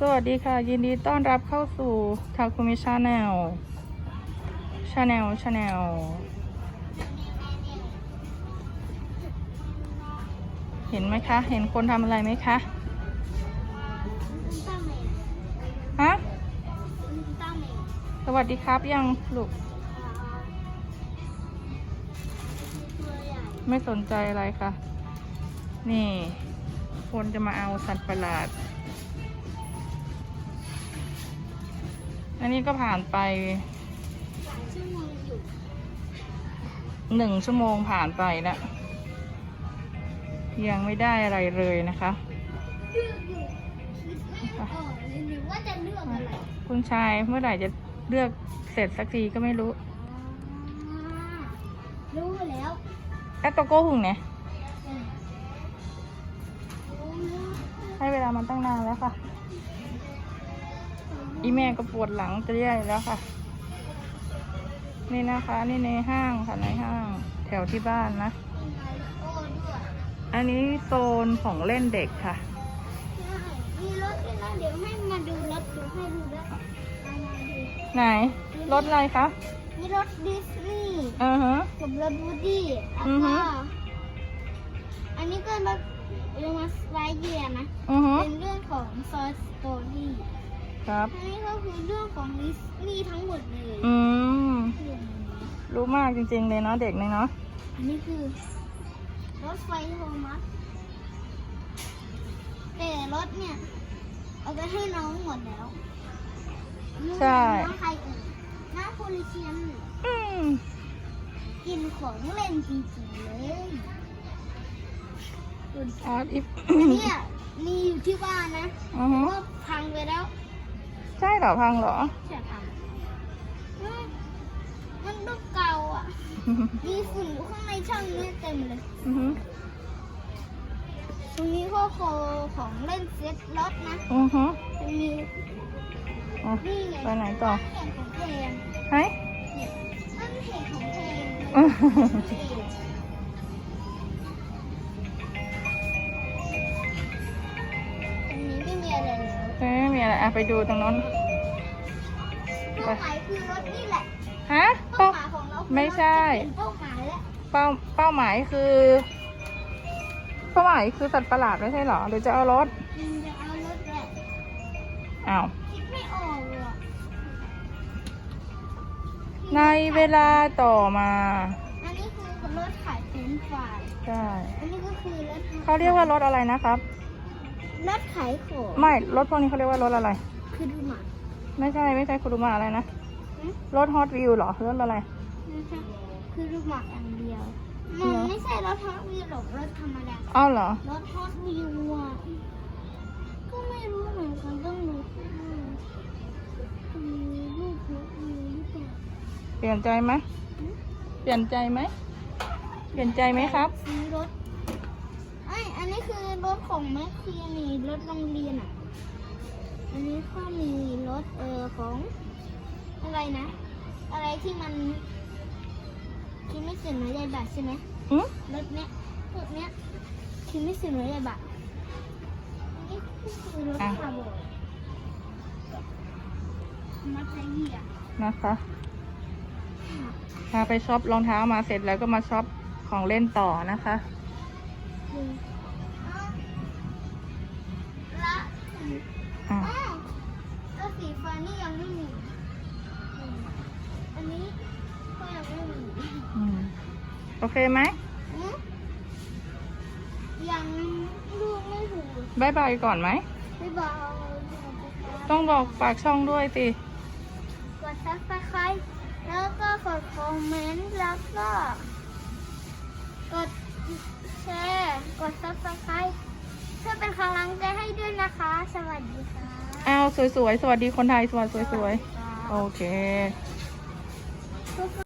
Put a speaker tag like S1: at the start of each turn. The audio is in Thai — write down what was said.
S1: สวัสดีค่ะ ยินดีต้อนรับเข้าสู่ทาคุมิชาแนลชาแนลชาแนลเห็นไหมคะ เห็นคนทำอะไรไหมคะฮะสวัสดีครับยังลูกไม่สนใจอะไรค่ะ นี่ คนจะมาเอาสัตว์ประหลาด อันนี้ก็ผ่านไปหนึ่งชั่วโมงผ่านไปแล้วยังไม่ได้อะไรเลยนะคะ
S2: ว่าจะเลือกอะไร
S1: คุณชายเมื่อไหร่จะเลือกเสร็จสักทีก็ไม่รู้
S2: รู้แล้ว
S1: แอตโตโก้หุงเนี่ยให้เวลามันตั้งนานแล้วค่ะ อีแม่ก็ปวดหลังจะแย่อยู่แล้วค่ะ นี่นะคะ นี่ในห้างค่ะในห้าง แถวที่บ้านนะ
S2: โอ้ด้วย
S1: อันนี้โซนของเล่นเด็กค่ะ
S2: ใช่มีรถด้วยนะเดี๋ยวให้มาดูรถดูให้ดูด้วยเอามาดู
S1: ไหน รถอะไรคะ
S2: มีรถดิสนีย์
S1: อือฮะ
S2: กับรถวูดดี้แล้ว
S1: อือฮึ
S2: ก็อันนี้ก็รถเรียกว่าไวเยียนะ
S1: อือฮะ
S2: เป็นเรื่องของซอยสตอรี่
S1: ครับ
S2: อันนี้ก็คือเรื่องของดิสนีย์ทั้งหมดเลย
S1: อืม
S2: เรื่องนี้
S1: รู้มากจริงๆเลยเนาะเด็กเลยเนาะ
S2: อันนี้คือ รถไฟโทมัสแต่รถเนี่ย เอาไปให้น้องหมดแล้ว
S1: ใช่
S2: น้องใครเอ่ยน้องโพลิเชียน
S1: อืม
S2: กินของเล่นจริงๆเลยดูดิ
S1: อาร์ตอิฟ
S2: เนี่ยมีอยู่ที่บ้านนะ
S1: อือฮึ
S2: ว่าพังไปแล้ว
S1: ใช่เหรอพังเหรอ
S2: ใช่พังอืมมันลูกเก่าอะ มีฝุ่นอยู่ข้างในช่องนี้เต็มเลย
S1: อือฮึ
S2: ตรงนี้ก็โคของเล่นเซ็ตรถนะ
S1: อือฮึ
S2: ตรงนี้
S1: อะ
S2: นี่ไง
S1: ไปไหนต่อ
S2: แข่งของเพลง
S1: เฮ้ย
S2: เนี่ยนั่นเพลงของเพลง
S1: อ้
S2: ย
S1: ไม่มีอะไรอะไปดูตรงนั้น
S2: เป้าหมายคือรถนี่แหละ
S1: ฮะ
S2: เป้า
S1: เป้า
S2: หมายของเรา
S1: ไม่ใช่
S2: เป็นเป้าหมายแล้ว
S1: เป้าเป้าหมายคือ เป้าหมายคือสัตว์ประหลาดไม่ใช่เหรอหรือจะเอารถ
S2: อืมจะเอารถแหละ
S1: อ้าว
S2: คิดไม่ออกเลยอะ
S1: ในเวลาต่อมา
S2: อันนี้คือรถขายเฟรนช์ฟราย
S1: ใช่
S2: อันนี้ก็คือรถ
S1: เขาเรียกว่ารถอะไรนะครับ
S2: รถขายของ
S1: ไม่ รถพวกนี้เขาเรียกว่ารถอะไร
S2: คือดูหมา
S1: ไม่ใช่ไม่ใช่คุรุมาอะไรนะ
S2: อืม
S1: รถฮอตวิวเหรอรถอะไร
S2: ไม่ใช่คือดูหมาอย่างเดียว
S1: เหร
S2: มั
S1: อ
S2: นไม่ใช่รถฮอตวิวหรอกรถธรรมดา
S1: อ้าวเหรอ
S2: รถฮอตวิวอะก็ไม่รู้เหมือนกันต้องดูมีรูปฮอตวิวหรือเปล่า
S1: เปลี่ยนใจไหมเปลี่ยนใจไหมเปลี่ยนใจไหมครับ
S2: ซื้อรถไอยอันนี้ คือรถของแมคเคียนี่รถโรงเรียนอะ อันนี้ก็มีรถเออของอะไรนะ อะไรที่มันที่ไม่สื่อน้อยใหญ่บาทใช่ไหม
S1: อืม
S2: รถเนี้ยพวกเนี้ยที่ไม่สื่อน้อยใหญ่บาทนี่คือรถคาร์บอนมัตเยีย
S1: นะคะพาไปช็อปรองเท้ามาเสร็จแล้วก็มาช็อปของเล่นต่อนะคะ
S2: คืออ้
S1: อะ
S2: อ้าวแล้วสีฟ้านี่ยังไม่มีอืมอันนี้ก็ยังไม่มี
S1: อืมโอเคไหม
S2: อืมยังลูกไม่ถูก
S1: บายบายก่อนไหม
S2: ไม่บอก
S1: ต้องบอกฝากช่องด้วยสิ
S2: กดซับสไครต์แล้วก็กดคอมเมนต์แล้วก็ กดแชร์ กดซับสไครต์ นะคะ สวัสดีค่ะ
S1: อ้าวสวยๆ สวัสดีคนไทยสวัสดีสวยๆ
S2: ค่ะ
S1: โอเค